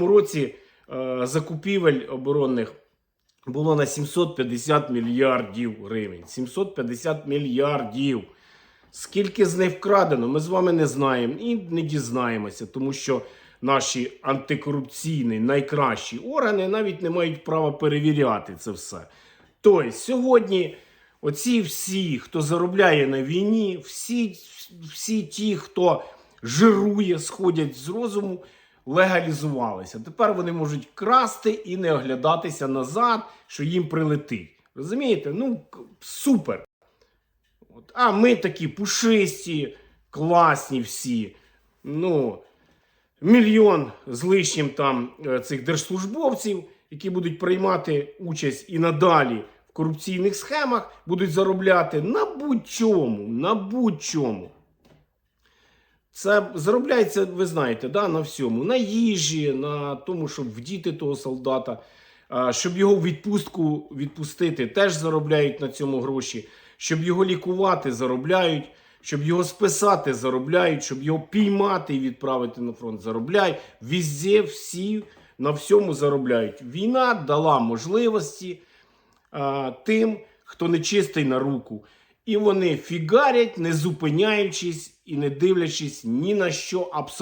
цьому році е, закупівель оборонних було на 750 мільярдів гривень. 750 мільярдів. Скільки з них вкрадено, ми з вами не знаємо і не дізнаємося, тому що наші антикорупційні найкращі органи навіть не мають права перевіряти це все. Тобто, сьогодні оці всі, хто заробляє на війні, всі, всі ті, хто жирує, сходять з розуму, легалізувалися. Тепер вони можуть красти і не оглядатися назад, що їм прилетить. Розумієте? Ну, супер. От. А ми такі пушисті, класні всі. Ну, мільйон з лишнім там е, цих держслужбовців, які будуть приймати участь і надалі в корупційних схемах, будуть заробляти на будь-чому, на будь-чому. Це заробляється, ви знаєте, да, на всьому. На їжі, на тому, щоб вдіти того солдата, щоб його в відпустку відпустити, теж заробляють на цьому гроші. Щоб його лікувати, заробляють. Щоб його списати, заробляють, щоб його піймати і відправити на фронт, заробляють. Візде всі на всьому заробляють. Війна дала можливості а, тим, хто не чистий на руку. І вони фігарять, не зупиняючись і не дивлячись ні на що абсолютно.